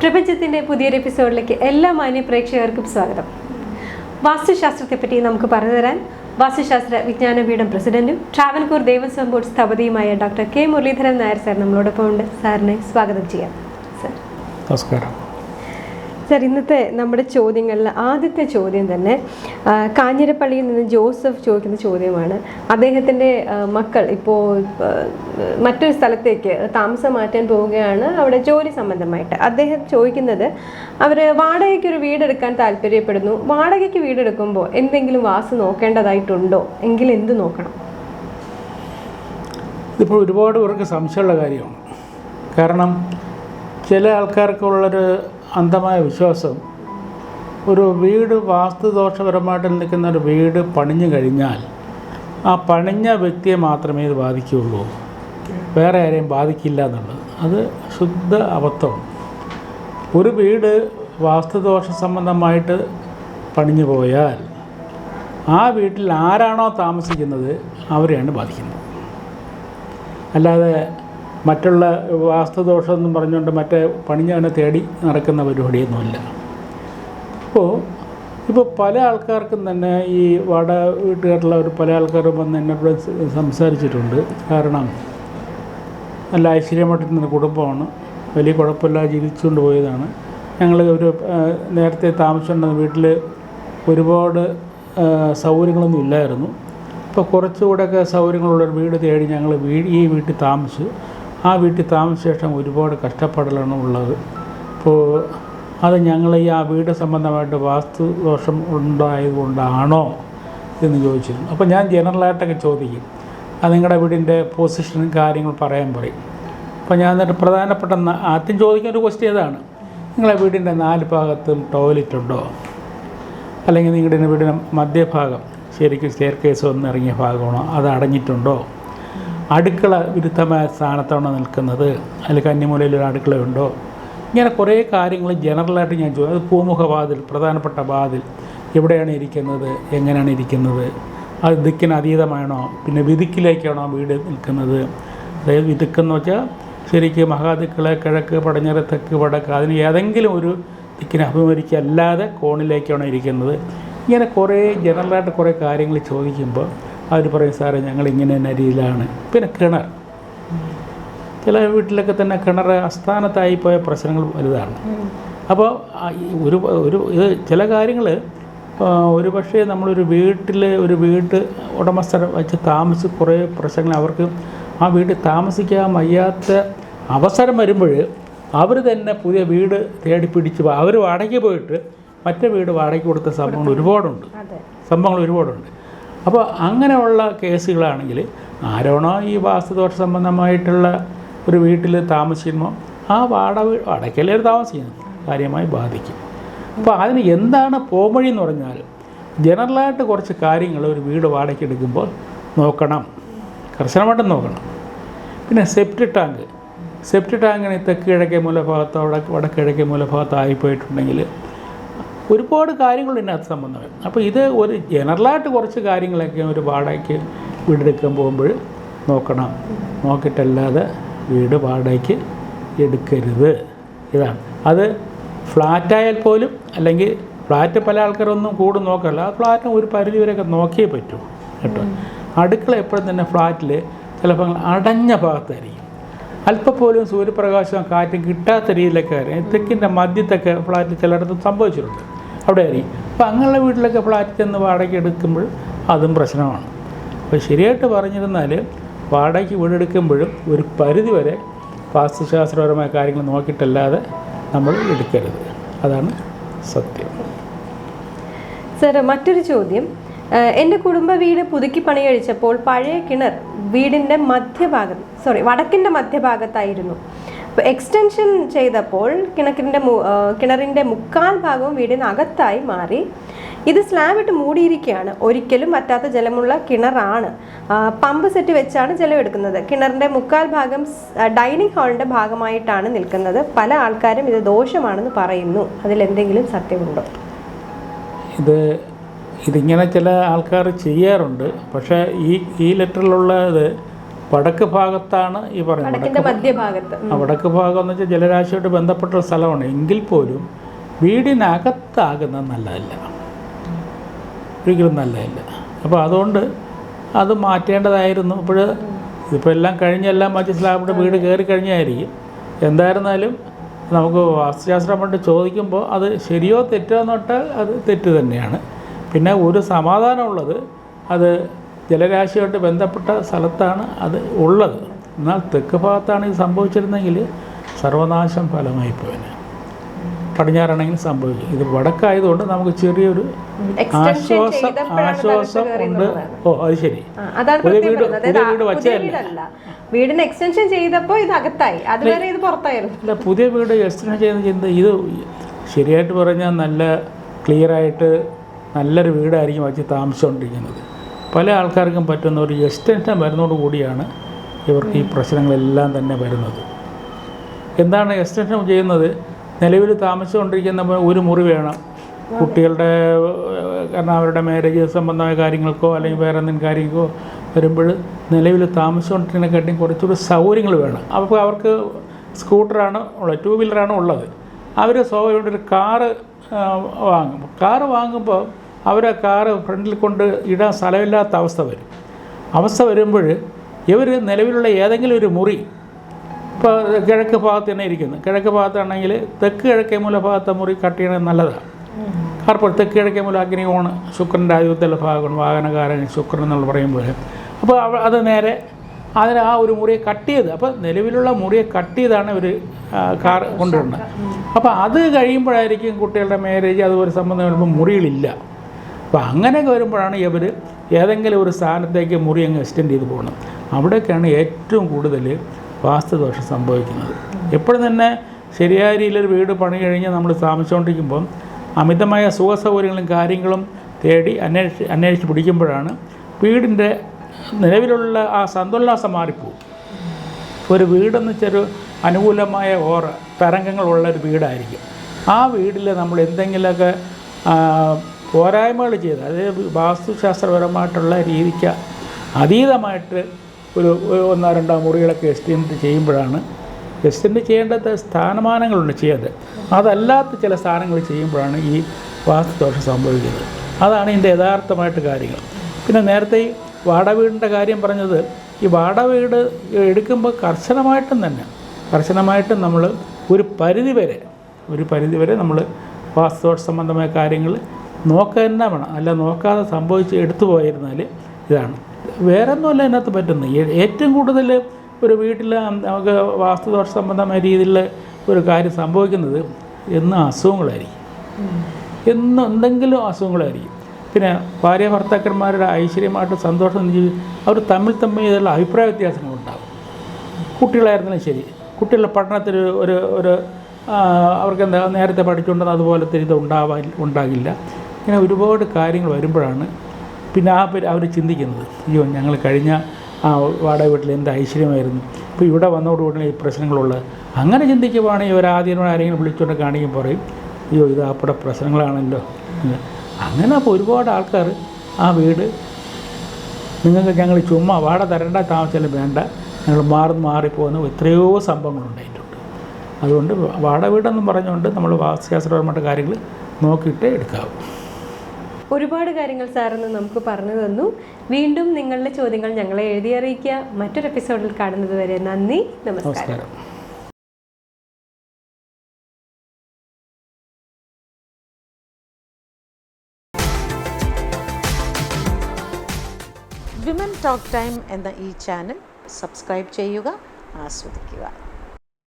പ്രപഞ്ചത്തിന്റെ പുതിയൊരു എപ്പിസോഡിലേക്ക് എല്ലാ മാന്യ പ്രേക്ഷകർക്കും സ്വാഗതം. വാസ്തുശാസ്ത്രത്തെ പറ്റി നമുക്ക് പറഞ്ഞു തരാൻ വാസ്തുശാസ്ത്ര വിജ്ഞാനപീഠം പ്രസിഡന്റും Travancore Devaswom board സ്ഥപതിയുമായ doctor K Muraleedharan Nair sir നമ്മളോടൊപ്പം ഉണ്ട് സാറിനെ സ്വാഗതം ചെയ്യാം. സാർ. നമസ്കാരം. സാർ ഇന്നത്തെ നമ്മുടെ ചോദ്യങ്ങളിൽ ആദ്യത്തെ ചോദ്യം തന്നെ കാഞ്ഞിരപ്പള്ളിയിൽ നിന്ന് ജോസഫ് ചോദിക്കുന്ന ചോദ്യമാണ്. അദ്ദേഹത്തിന്റെ മക്കൾ ഇപ്പോൾ മറ്റൊരു സ്ഥലത്തേക്ക് താമസം മാറ്റാൻ പോവുകയാണ്. അവിടെ ജോലി സംബന്ധമായിട്ട് അദ്ദേഹം ചോദിക്കുന്നത് അവർ വാടകയ്ക്ക് ഒരു വീടെടുക്കാൻ താല്പര്യപ്പെടുന്നു. വാടകയ്ക്ക് വീടെടുക്കുമ്പോൾ എന്തെങ്കിലും വാസ് നോക്കേണ്ടതായിട്ടുണ്ടോ? എങ്കിൽ എന്ത് നോക്കണം? ഇതിപ്പോൾ ഒരുപാട് പേർക്ക് സംശയമുള്ള കാര്യമാണ്. കാരണം ചില ആൾക്കാർക്കുള്ളൊരു അന്ധമായ വിശ്വാസം. ഒരു വീട് വാസ്തുദോഷപരമായിട്ട് നിൽക്കുന്ന ഒരു വീട് പണിഞ്ഞു കഴിഞ്ഞാൽ ആ പണിഞ്ഞ വ്യക്തിയെ മാത്രമേ ഇത് ബാധിക്കുകയുള്ളൂ. വേറെ ആരെയും ബാധിക്കില്ല എന്നുള്ളത്. അത് ശുദ്ധ അബദ്ധം. ഒരു വീട് വാസ്തുദോഷ സംബന്ധമായിട്ട് പണിഞ്ഞു പോയാൽ ആ വീട്ടിൽ ആരാണോ താമസിക്കുന്നത് അവരെയാണ് ബാധിക്കുന്നത്. അല്ലാതെ മറ്റുള്ള വാസ്തുദോഷം എന്നും പറഞ്ഞുകൊണ്ട് മറ്റേ പണിഞ്ഞവനെ തേടി നടക്കുന്ന പരിപാടിയൊന്നുമില്ല. അപ്പോൾ ഇപ്പോൾ പല ആൾക്കാർക്കും തന്നെ ഈ വാട വീട്ടുകാരുള്ളവർ പല ആൾക്കാരും വന്ന് എന്നോട് സംസാരിച്ചിട്ടുണ്ട്. കാരണം നല്ല ഐശ്വര്യമായിട്ട് നിന്ന കുടുംബമാണ്. വലിയ കുഴപ്പമില്ലാതെ ജീവിച്ചുകൊണ്ട് പോയതാണ്. ഞങ്ങൾ ഒരു നേരത്തെ താമസിച്ചുണ്ടെന്ന് വീട്ടിൽ ഒരുപാട് സൗകര്യങ്ങളൊന്നും ഇല്ലായിരുന്നു. ഇപ്പോൾ കുറച്ചുകൂടെയൊക്കെ സൗകര്യങ്ങളുള്ളൊരു വീട് തേടി ഞങ്ങൾ വീട് ഈ വീട്ടിൽ താമസിച്ചു. ആ വീട്ടിൽ താമസിച്ച ശേഷം ഒരുപാട് കഷ്ടപ്പാടുകളാണ് ഉള്ളത്. ഇപ്പോൾ അത് ഞങ്ങൾ ഈ ആ വീട് സംബന്ധമായിട്ട് വാസ്തു ദോഷം ഉണ്ടായതുകൊണ്ടാണോ എന്ന് ചോദിച്ചിരുന്നു. അപ്പോൾ ഞാൻ ജനറലായിട്ടൊക്കെ ചോദിക്കും. അത് നിങ്ങളുടെ വീടിന്റെ പൊസിഷനും കാര്യങ്ങൾ പറയാൻ പറയും. അപ്പോൾ ഞാൻ എന്നിട്ട് പ്രധാനപ്പെട്ട ആദ്യം ചോദിക്കുന്ന ഒരു ക്വസ്റ്റ്യൻ ഇതാണ് നിങ്ങളുടെ വീടിന്റെ നാല് ഭാഗത്തും ടോയ്ലറ്റ് ഉണ്ടോ? അല്ലെങ്കിൽ നിങ്ങളുടെ വീടിന്റെ മധ്യഭാഗം ശരിക്കും സ്റ്റെയർ കേസ് വന്നിറങ്ങിയ ഭാഗമാണോ? അത് അടഞ്ഞിട്ടുണ്ടോ? അടുക്കള വിരുദ്ധമായ സ്ഥാനത്താണോ നിൽക്കുന്നത്. അതിൽ കന്നിമൂലയിൽ ഒരു അടുക്കളയുണ്ടോ? ഇങ്ങനെ കുറേ കാര്യങ്ങൾ ജനറലായിട്ട് ഞാൻ ചോദിച്ചു അത് പൂമുഖ വാതിൽ പ്രധാനപ്പെട്ട വാതിൽ. എവിടെയാണ് ഇരിക്കുന്നത്? എങ്ങനെയാണ് ഇരിക്കുന്നത്? അത് ദിക്കിന് അതീതമാണോ? പിന്നെ വിധിക്കിലേക്കാണോ വീട് നിൽക്കുന്നത്? അതായത് വിദിക്കെന്ന് വെച്ചാൽ ശരിക്കും മഹാദിക്കിളെ കിഴക്ക് പടിഞ്ഞാറ് തെക്ക് വടക്ക് അതിന് ഏതെങ്കിലും ഒരു ദിക്കിനെ അഭിമുഖിക്കല്ലാതെ കോണിലേക്കാണോ ഇരിക്കുന്നത്. ഇങ്ങനെ കുറേ ജനറലായിട്ട് കുറേ കാര്യങ്ങൾ ചോദിക്കുമ്പോൾ അവർ പറയും സാറേ ഞങ്ങൾ ഇങ്ങനെ തന്നെ രീതിയിലാണ് പിന്നെ കിണർ. ചില വീട്ടിലൊക്കെ തന്നെ കിണർ അസ്ഥാനത്തായി പോയ പ്രശ്നങ്ങൾ വലുതാണ്. അപ്പോൾ ഒരു ഒരു ഇത് ചില കാര്യങ്ങൾ ഒരു പക്ഷേ നമ്മളൊരു വീട്ടിൽ ഒരു വീട്ട് ഉടമസ്ഥരെ വെച്ച് താമസിച്ച് കുറേ പ്രശ്നങ്ങൾ അവർക്ക് ആ വീട്ടിൽ താമസിക്കാൻ വയ്യാത്ത അവസരം വരുമ്പോൾ അവർ തന്നെ പുതിയ വീട് തേടി പിടിച്ച് അവർ വാടകയ്ക്ക് പോയിട്ട് മറ്റേ വീട് വാടകയ്ക്ക് കൊടുത്ത സംഭവങ്ങൾ ഒരുപാടുണ്ട്. സംഭവങ്ങൾ ഒരുപാടുണ്ട്. അപ്പോൾ അങ്ങനെയുള്ള കേസുകളാണെങ്കിൽ ആരോണോ ഈ വാസ്തുദോഷ സംബന്ധമായിട്ടുള്ള ഒരു വീട്ടിൽ താമസിക്കുമ്പോൾ ആ വാടക അടയ്ക്കല്ലേ താമസിക്കുന്നു കാര്യമായി ബാധിക്കും. അപ്പോൾ അതിന് എന്താണ് പോംവഴി എന്ന് പറഞ്ഞാൽ ജനറലായിട്ട് കുറച്ച് കാര്യങ്ങൾ ഒരു വീട് വാടകയ്ക്ക് എടുക്കുമ്പോൾ നോക്കണം. കർശനമായിട്ട് നോക്കണം. പിന്നെ സെപ്റ്റി ടാങ്ക് സെപ്റ്റി ടാങ്കിന് തെക്ക് കിഴക്കേ മൂലഭാഗത്തോ വടക്ക് വടക്ക് കിഴക്കേ മൂലഭാഗത്തോ ആയിപ്പോയിട്ടുണ്ടെങ്കിൽ ഒരുപാട് കാര്യങ്ങൾ ഇതിനകത്ത് സംബന്ധമായി. അപ്പോൾ ഇത് ഒരു ജനറലായിട്ട് കുറച്ച് കാര്യങ്ങളൊക്കെ ഒരു വാടകയ്ക്ക് വീടെടുക്കാൻ പോകുമ്പോൾ നോക്കണം. നോക്കിയിട്ടല്ലാതെ വീട് വാടകയ്ക്ക് എടുക്കരുത്. ഇതാണ്. അത് ഫ്ലാറ്റായാൽ പോലും അല്ലെങ്കിൽ ഫ്ലാറ്റ് പല ആൾക്കാരൊന്നും കൂടും നോക്കല്ല ആ ഫ്ലാറ്റ് ഒരു പരിധി വരെയൊക്കെ നോക്കിയേ പറ്റൂ കേട്ടോ. അടുക്കള എപ്പോഴും തന്നെ ഫ്ലാറ്റിൽ ചിലപ്പോൾ അടഞ്ഞ ഭാഗത്തായിരിക്കും. അല്പം പോലും സൂര്യപ്രകാശം കാറ്റും കിട്ടാത്ത രീതിയിലൊക്കെ തെക്കിന്റെ മധ്യത്തൊക്കെ ഫ്ലാറ്റിൽ ചിലയിടത്ത് സംഭവിച്ചിട്ടുണ്ട്. അവിടെ ആയിരിക്കും അപ്പോൾ അങ്ങനെയുള്ള വീട്ടിലൊക്കെ ഫ്ലാറ്റ് ചെന്ന് വാടകയ്ക്ക് എടുക്കുമ്പോൾ അതും പ്രശ്നമാണ്. അപ്പോൾ ശരിയായിട്ട് പറഞ്ഞിരുന്നാൽ വാടകയ്ക്ക് വീടെടുക്കുമ്പോഴും ഒരു പരിധി വരെ വാസ്തുശാസ്ത്രപരമായ കാര്യങ്ങൾ നോക്കിയിട്ടല്ലാതെ നമ്മൾ എടുക്കരുത്. അതാണ് സത്യം. സർ മറ്റൊരു ചോദ്യം. എന്റെ കുടുംബ വീട് പുതുക്കി പണി കഴിച്ചപ്പോൾ പഴയ കിണർ വീടിന്റെ മധ്യഭാഗം സോറി വടക്കിന്റെ മധ്യഭാഗത്തായിരുന്നു. അപ്പോൾ എക്സ്റ്റൻഷൻ ചെയ്തപ്പോൾ കിണക്കിന്റെ കിണറിന്റെ മുക്കാൽ ഭാഗവും വീടിന് അകത്തായി മാറി. ഇത് സ്ലാബ് ഇട്ട് മൂടിയിരിക്കുകയാണ്. ഒരിക്കലും പറ്റാത്ത ജലമുള്ള കിണറാണ്. പമ്പ് സെറ്റ് വെച്ചാണ് ജലം എടുക്കുന്നത് കിണറിന്റെ മുക്കാൽ ഭാഗം ഡൈനിങ് ഹാളിന്റെ ഭാഗമായിട്ടാണ് നിൽക്കുന്നത്. പല ആൾക്കാരും ഇത് ദോഷമാണെന്ന് പറയുന്നു. അതിലെന്തെങ്കിലും സത്യമുണ്ടോ? ഇത് ഇതിങ്ങനെ ചില ആൾക്കാർ ചെയ്യാറുണ്ട്. പക്ഷേ ഈ ഈ ലെറ്ററിലുള്ളത് വടക്ക് ഭാഗത്താണ് ഈ പറയുന്നത്. മധ്യഭാഗത്ത്. വടക്ക് ഭാഗം എന്ന് വെച്ചാൽ ജലരാശിയോട് ബന്ധപ്പെട്ട സ്ഥലമാണ്. എങ്കിൽ പോലും വീടിനകത്താകുന്നത് നല്ലതല്ല. ഒരിക്കലും നല്ലതല്ല. അപ്പോൾ അതുകൊണ്ട് അത് മാറ്റേണ്ടതായിരുന്നു. ഇപ്പോൾ ഇതിപ്പോൾ എല്ലാം കഴിഞ്ഞെല്ലാം മാറ്റി സ്ലാബിന്റെ വീട് കയറി കഴിഞ്ഞായിരിക്കും. എന്തായിരുന്നാലും നമുക്ക് വാസ്തുശാസ്ത്രം കൊണ്ട് ചോദിക്കുമ്പോൾ അത് ശരിയോ തെറ്റോ എന്നിട്ടാൽ അത് തെറ്റ് തന്നെയാണ്. പിന്നെ ഒരു സമാധാനമുള്ളത് അത് ജലരാശിയായിട്ട് ബന്ധപ്പെട്ട സ്ഥലത്താണ് അത് ഉള്ളത്. എന്നാൽ തെക്ക് ഭാഗത്താണ് ഇത് സംഭവിച്ചിരുന്നെങ്കിൽ സർവനാശം ഫലമായി പോയത് പടിഞ്ഞാറാണെങ്കിൽ സംഭവിക്കും ഇത് വടക്കായതുകൊണ്ട് നമുക്ക് ചെറിയൊരു ആശ്വാസം ആശ്വാസം ഉണ്ട്. ഓ അത് ശരി. പുതിയ വീട് പുതിയ വീട് വച്ചതല്ല? വീടിന് എക്സ്റ്റൻഷൻ ചെയ്തപ്പോൾ ഇത് അകത്തായി. അതുവരെ ഇത് പുറത്തായിരുന്നു. അല്ല പുതിയ വീട് എക്സ്റ്റൻഷൻ ചെയ്യുന്ന ചിന്ത ഇത് ശരിയായിട്ട് പറഞ്ഞാൽ നല്ല ക്ലിയറായിട്ട് നല്ലൊരു വീടായിരിക്കും വച്ച് താമസിച്ചുകൊണ്ടിരിക്കുന്നത്. പല ആൾക്കാർക്കും പറ്റുന്ന ഒരു എക്സ്റ്റൻഷൻ വരുന്നതോട് കൂടിയാണ് ഇവർക്ക് ഈ പ്രശ്നങ്ങളെല്ലാം തന്നെ വരുന്നത്. എന്താണ് എക്സ്റ്റൻഷൻ ചെയ്യുന്നത്? നിലവിൽ താമസിച്ചുകൊണ്ടിരിക്കുന്ന ഒരു മുറി വേണം. കുട്ടികളുടെ കാരണം അവരുടെ മാരേജ് സംബന്ധമായ കാര്യങ്ങൾക്കോ അല്ലെങ്കിൽ വേറെ എന്തെങ്കിലും കാര്യങ്ങൾക്കോ വരുമ്പോൾ നിലവിൽ താമസിച്ചുകൊണ്ടിരിക്കുന്നതിനെക്കാട്ടിയും കുറച്ചുകൂടി സൗകര്യങ്ങൾ വേണം. അപ്പോൾ അവർക്ക് സ്കൂട്ടറാണ് ഉള്ളത് ടൂ വീലറാണ് ഉള്ളത്. അവർ സ്വാഭാവികമായിട്ട് ഒരു കാറ് വാങ്ങും. കാറ് വാങ്ങുമ്പോൾ അവർ ആ കാറ് ഫ്രണ്ടിൽ കൊണ്ട് ഇടാൻ സ്ഥലമില്ലാത്ത അവസ്ഥ വരും. അവസ്ഥ വരുമ്പോൾ ഇവർ നിലവിലുള്ള ഏതെങ്കിലും ഒരു മുറി ഇപ്പോൾ കിഴക്ക് ഭാഗത്ത് തന്നെ ഇരിക്കുന്നു. കിഴക്ക് ഭാഗത്താണെങ്കിൽ തെക്ക് കിഴക്കേ മൂല ഭാഗത്തെ മുറി കട്ട് ചെയ്യണത് നല്ലതാണ്. കാരണം തെക്ക് കിഴക്കേ മൂല അഗ്നികോണ് ശുക്രന്റെ ആധിപത്യമുള്ള ഭാഗമാണ്. വാഹനകാരൻ ശുക്രൻ എന്നുള്ള പറയുമ്പോൾ അപ്പോൾ അത് നേരെ അതിന് ആ ഒരു മുറിയെ കട്ട് ചെയ്ത് അപ്പോൾ നിലവിലുള്ള മുറിയെ കട്ട് ചെയ്താണ് ഇവർ കാർ കൊണ്ടുവരുന്നത്. അപ്പോൾ അത് കഴിയുമ്പോഴായിരിക്കും കുട്ടികളുടെ മാരേജ് അതുപോലെ സംബന്ധം വരുമ്പോൾ മുറികളില്ല. അപ്പോൾ അങ്ങനെയൊക്കെ വരുമ്പോഴാണ് ഇവർ ഏതെങ്കിലും ഒരു സ്ഥാനത്തേക്ക് മുറി അങ്ങ് എക്സ്റ്റെൻഡ് ചെയ്ത് പോകണം അവിടെയൊക്കെയാണ് ഏറ്റവും കൂടുതൽ വാസ്തുദോഷം സംഭവിക്കുന്നത്. എപ്പോഴും തന്നെ ശരിയായ രീതിയിലൊരു വീട് പണി കഴിഞ്ഞ് നമ്മൾ താമസിച്ചുകൊണ്ടിരിക്കുമ്പം അമിതമായ സുഖ സൗകര്യങ്ങളും കാര്യങ്ങളും തേടി അന്വേഷിച്ച് അന്വേഷിച്ച് പിടിക്കുമ്പോഴാണ് വീടിന്റെ നിലവിലുള്ള ആ സന്തുലനാസം മാറിപ്പോവും. ഒരു വീടെന്ന് വെച്ചൊരു അനുകൂലമായ ഓറ തരംഗങ്ങളുള്ള ഒരു വീടായിരിക്കും. ആ വീട്ടിൽ നമ്മൾ എന്തെങ്കിലുമൊക്കെ പോരായ്മകൾ ചെയ്ത് അതായത് വാസ്തുശാസ്ത്രപരമായിട്ടുള്ള രീതിക്ക് അതീതമായിട്ട് ഒരു ഒന്നോ രണ്ടോ മുറികളൊക്കെ എക്സ്റ്റെൻഡ് ചെയ്യുമ്പോഴാണ് എക്സ്റ്റെൻഡ് ചെയ്യേണ്ടത് സ്ഥാനമാനങ്ങളുണ്ട് ചെയ്യേണ്ടത് അതല്ലാത്ത ചില സ്ഥാനങ്ങൾ ചെയ്യുമ്പോഴാണ് ഈ വാസ്തുദോഷം സംഭവിക്കുന്നത്. അതാണ് ഇതിന്റെ യഥാർത്ഥമായിട്ട് കാര്യങ്ങൾ. പിന്നെ നേരത്തെ ഈ വാടവീടിന്റെ കാര്യം പറഞ്ഞത് ഈ വാടവീട് എടുക്കുമ്പോൾ കർശനമായിട്ടും തന്നെ കർശനമായിട്ടും നമ്മൾ ഒരു പരിധിവരെ ഒരു പരിധിവരെ നമ്മൾ വാസ്തുദോഷ സംബന്ധമായ കാര്യങ്ങൾ നോക്കുക തന്നെ വേണം. അല്ല നോക്കാതെ സംഭവിച്ച് എടുത്തു പോയിരുന്നാൽ ഇതാണ്. വേറെ ഒന്നുമല്ല ഇതിനകത്ത് പറ്റുന്നത് ഏറ്റവും കൂടുതൽ ഒരു വീട്ടിൽ നമുക്ക് വാസ്തുദോഷ സംബന്ധമായ രീതിയിൽ ഒരു കാര്യം സംഭവിക്കുന്നത് എന്നും അസുഖങ്ങളായിരിക്കും. എന്നും എന്തെങ്കിലും അസുഖങ്ങളായിരിക്കും. പിന്നെ ഭാര്യ ഭർത്താക്കന്മാരുടെ ഐശ്വര്യമായിട്ട് സന്തോഷം അവർ തമ്മിൽ തമ്മിൽ ഇതിലുള്ള അഭിപ്രായ വ്യത്യാസങ്ങളുണ്ടാകും കുട്ടികളായിരുന്നാലും ശരി. കുട്ടികളുടെ പഠനത്തിൽ ഒരു ഒരു അവർക്ക് എന്താ നേരത്തെ പഠിച്ചുകൊണ്ടെന്ന് അതുപോലത്തെ ഇത് ഉണ്ടാവാൻ ഉണ്ടാകില്ല. ഇങ്ങനെ ഒരുപാട് കാര്യങ്ങൾ വരുമ്പോഴാണ് പിന്നെ ആ അവർ ചിന്തിക്കുന്നത്. അയ്യോ ഞങ്ങൾ കഴിഞ്ഞ ആ വാടക വീട്ടിൽ എന്ത് ഐശ്വര്യമായിരുന്നു. ഇപ്പോൾ ഇവിടെ വന്നതോടുകൂടി ഈ പ്രശ്നങ്ങളുള്ളത് അങ്ങനെ ചിന്തിക്കുവാണെങ്കിൽ ഒരാദ്യനോട് ആരെങ്കിലും വിളിച്ചുകൊണ്ട് കാണിക്കുമ്പോൾ പറയും അയ്യോ ഇത് അപ്പടെ പ്രശ്നങ്ങളാണല്ലോ. അങ്ങനെ അപ്പോൾ ഒരുപാട് ആൾക്കാർ ആ വീട് നിങ്ങൾക്ക് ഞങ്ങൾ ചുമ്മാ വാട തരേണ്ട താമസിച്ചാലും വേണ്ട. ഞങ്ങൾ മാറി മാറിപ്പോകുന്ന. എത്രയോ സംഭവങ്ങളുണ്ടായിട്ടുണ്ട് അതുകൊണ്ട് വാട വീടെന്നും പറഞ്ഞുകൊണ്ട് നമ്മൾ വാസ്തുശാസ്ത്രപരമായിട്ട് കാര്യങ്ങൾ നോക്കിയിട്ടേ എടുക്കാവൂ. ഒരുപാട് കാര്യങ്ങൾ സാറിന്ന് നമുക്ക് പറഞ്ഞു തന്നു. വീണ്ടും നിങ്ങളുടെ ചോദ്യങ്ങൾ ഞങ്ങളെ എഴുതി അറിയിക്കുക. മറ്റൊരു എപ്പിസോഡിൽ കാണുന്നത് വരെ നന്ദി നമസ്കാരം. നമസ്കാരം. വിമൻ ടോക്ക് ടൈം എന്ന ഈ ചാനൽ സബ്സ്ക്രൈബ് ചെയ്യുക ആസ്വദിക്കുക.